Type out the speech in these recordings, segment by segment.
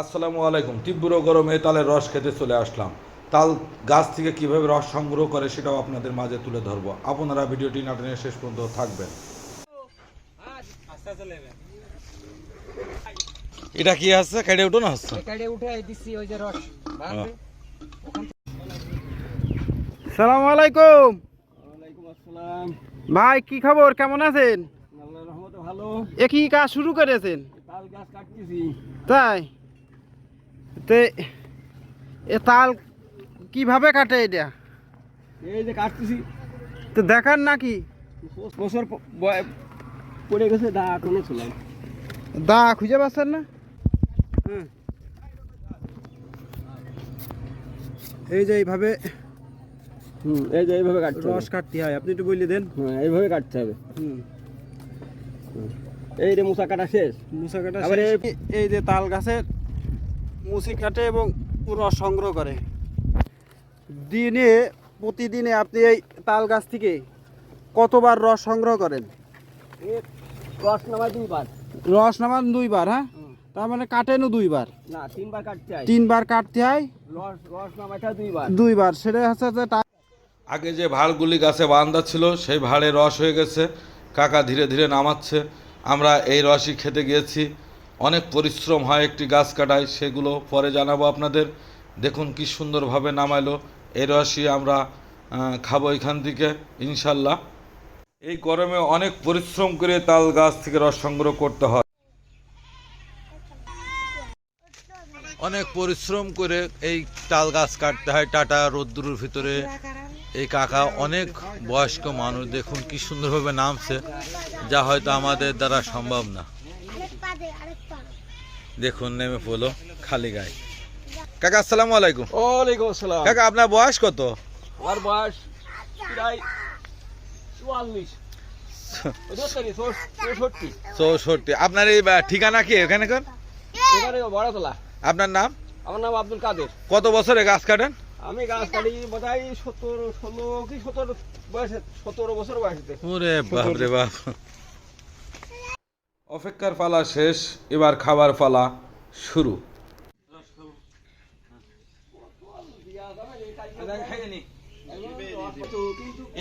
আসসালামু আলাইকুম। তীব্র গরমে তালের রস খেতে চলে আসলাম। তাল গাছ থেকে কীভাবে রস সংগ্রহ করে সেটাও আপনাদের মাঝে তুলে ধরবো। আপনারা ভিডিওটি নাটনের শেষ পর্যন্ত থাকবেন। এটা কি আছে? কেটে উঠো না হচ্ছে কাটে উঠে দিচ্ছি ওই যে রস। বাঁধবে। সালাম আলাইকুম। ওয়ালাইকুম আসসালাম। ভাই কি খবর? কেমন আছেন? আল্লাহর রহমতে ভালো। এ কি কাজ শুরু করেছেন? তাল গাছ কাটতেছি। তাই? তে এ তাল কীভাবে কাটে এটা? এই যে কাটতেছি। তো দেখান নাকি বছর পড়ে গেছে দা কোনো ছিলাম দা খুঁজে পাচ্ছেন না? হ্যাঁ। এই যে এইভাবে হুম এই যে এইভাবে কাটতে রস কাটতে হয় আপনি একটু বলে দেন। হ্যাঁ এইভাবে কাটতে হবে। হুম। এই রে মুসা কাটা শেষ? মুসা কাটা আবার এই যে তাল গাছের মুসি কাটে এবং রস সংগ্রহ করে। দিনে প্রতিদিনে আপনি এই তাল গাছ থেকে কতবার রস সংগ্রহ করেন? রস নামাই দুইবার। রস নামান দুইবার হ্যাঁ? তার মানে কাটেনও দুইবার? না তিনবার কাটতে হয়। তিনবার কাটতে হয়? রস রস নামাইটা দুইবার। দুইবার সেটা হচ্ছে যে আগে যে ভাড়গুলি গাছে বান্ধা ছিল সেই ভাড়ে রস হয়ে গেছে। কাকা ধীরে ধীরে নামাচ্ছে। আমরা এই রসই খেতে গিয়েছি। অনেক পরিশ্রম হয় একটি গাছ কাটায়, সেগুলো পরে জানাব আপনাদের। দেখুন কি সুন্দরভাবে নামাইলো। এই রসই আমরা খাব এখান থেকে, ইনশাল্লাহ। এই গরমে অনেক পরিশ্রম করে তাল গাছ থেকে রস সংগ্রহ করতে হয়। অনেক পরিশ্রম করে এই তাল গাছ কাটতে হয় টাটা রোদ্দুরের ভিতরে। এই কাকা অনেক বয়স্ক মানুষ, দেখুন কি সুন্দরভাবে নামছে, যা হয়তো আমাদের দ্বারা সম্ভব না। দেখুন নেমে পড়ল খালি গায়ে। কাকা আসসালামু আলাইকুম। ওয়ালাইকুম আসসালাম। কাকা আপনার বয়স কত? আমার বয়স প্রায় চুয়াল্লিশ। চৌষট্টি আপনার এই ঠিকানা কি এখানে বড়তলা। আপনার নাম? আমার নাম আব্দুল কাদের। কত বছরে গাছ কাটেন? আমি গাছ কাটি বোধ হয় সতেরো ষোলো কি সতেরো বয়সে সতেরো বছর বয়সে ওরে বাপ রে বাপ। অপেক্ষার পালা শেষ এবার খাবার পালা শুরু।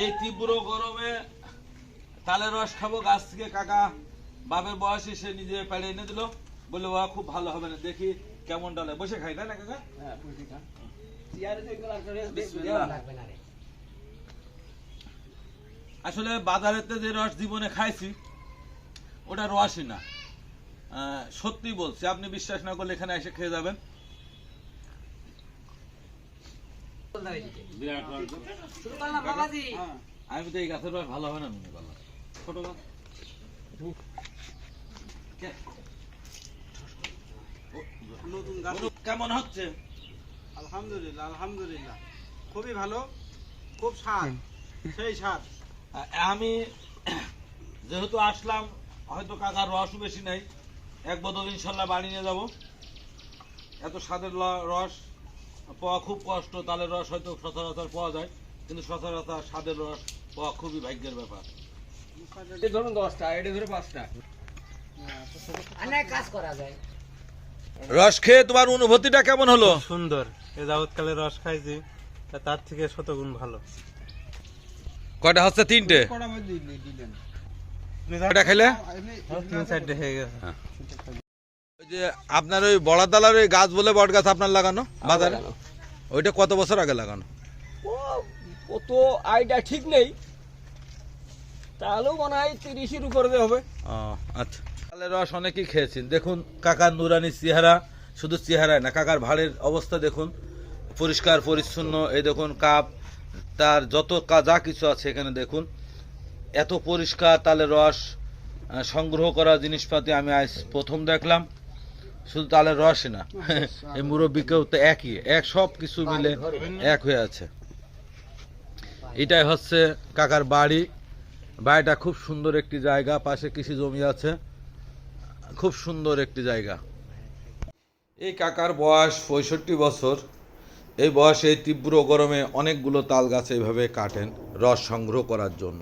এই তীব্র গরমে তালের রস খাব গাছ থেকে কাকা। বাপের বয়সে সে নিজে পেড়ে এনে দিল। বলে ও খুব ভালো হবে না দেখি কেমন ডালে। বসে খাই তাই না কাকা? আসলে বাজারেতে যে রস জীবনে খাইছি ওটা রসই না। আহ, সত্যি বলছি আপনি বিশ্বাস না করলে এখানে এসে খেয়ে যাবেন। হ্যাঁ, আমি তো এই গাছের রস ভালো হবে না মনে করলাম। ছোট গাছ নতুন গাছ। কেমন হচ্ছে? আলহামদুলিল্লাহ আলহামদুলিল্লাহ। খুবই ভালো খুব স্বাদ। সেই স্বাদ। আমি যেহেতু আসলাম হয়তো কাকার রসও বেশি নেই। এক বোতল ইনশাল্লাহ বাড়ি নিয়ে যাব। এত স্বাদের রস পাওয়া খুব কষ্ট তালের রস হয়তো সচরাচর পাওয়া যায় কিন্তু সচরাচর স্বাদের রস পাওয়া খুবই ভাগ্যের ব্যাপার। এটা ধরুন দশটা এটা ধরে পাঁচটা। কাজ করা যায়। রস খেয়ে তোমার অনুভূতিটা কেমন হলো? সুন্দর। এ যাবৎকালে রস খাইছি তা তার থেকে শতগুণ ভালো। কয়টা হচ্ছে? তিনটে। মধ্যে দিলেন। খেলে হয়ে যে আপনার ওই বড়াতলার ওই গাছ বলে বট গাছ আপনার লাগানো বাজারে? ওইটা কত বছর আগে লাগানো? ও ও তো আইডিয়া ঠিক নেই। তাহলেও মনে হয় তিরিশের উপরে হবে। আচ্ছা। তাহলে রস অনেকেই খেয়েছেন। দেখুন কাকার নুরানি চেহারা শুধু চেহারায় না কাকার ভাড়ের অবস্থা দেখুন। পরিষ্কার পরিচ্ছন্ন এই দেখুন কাপ তার যত যা কিছু আছে এখানে দেখুন। এত পরিষ্কার তালে রস সংগ্রহ করা জিনিসপাতি আমি আজ প্রথম দেখলাম। শুধু তালের রসই না এই মুরব্বীকেও তো একই এক সব কিছু মিলে এক হয়ে আছে। এটাই হচ্ছে কাকার বাড়ি। বাড়িটা খুব সুন্দর একটি জায়গা পাশে কৃষি জমি আছে। খুব সুন্দর একটি জায়গা। এই কাকার বয়স পঁয়ষট্টি বছর। এই বয়সে তীব্র গরমে অনেকগুলো তাল গাছ এইভাবে কাটেন রস সংগ্রহ করার জন্য।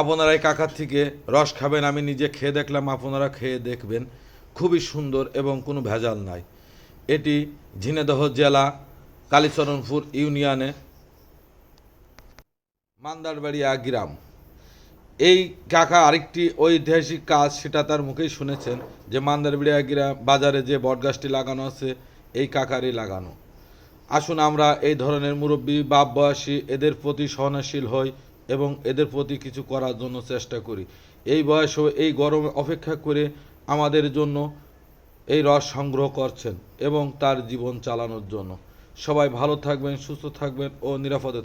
আপনারা এই কাকার থেকে রস খাবেন, আমি নিজে খেয়ে দেখলাম, আপনারা খেয়ে দেখবেন। খুবই সুন্দর এবং কোনো ভেজাল নাই। এটি ঝিনেদহ জেলা, কালীচরণপুর ইউনিয়নে মান্দারবাড়িয়া গ্রাম। এই কাকা আরেকটি ঐতিহাসিক কাজ, সেটা তার মুখেই শুনেছেন, যে মান্দারবাড়িয়া গ্রাম বাজারে যে বটগাছটি লাগানো আছে, এই কাকারই লাগানো। আসুন আমরা এই ধরনের মুরব্বী বাপ বয়সী এদের প্রতি সহনশীল হই এবং এদের প্রতি কিছু করার জন্য চেষ্টা করি। এই বয়সেও এই গরমে অপেক্ষা করে আমাদের জন্য এই রস সংগ্রহ করছেন এবং তার জীবন চালানোর জন্য। সবাই ভালো থাকবেন, সুস্থ থাকবেন ও নিরাপদে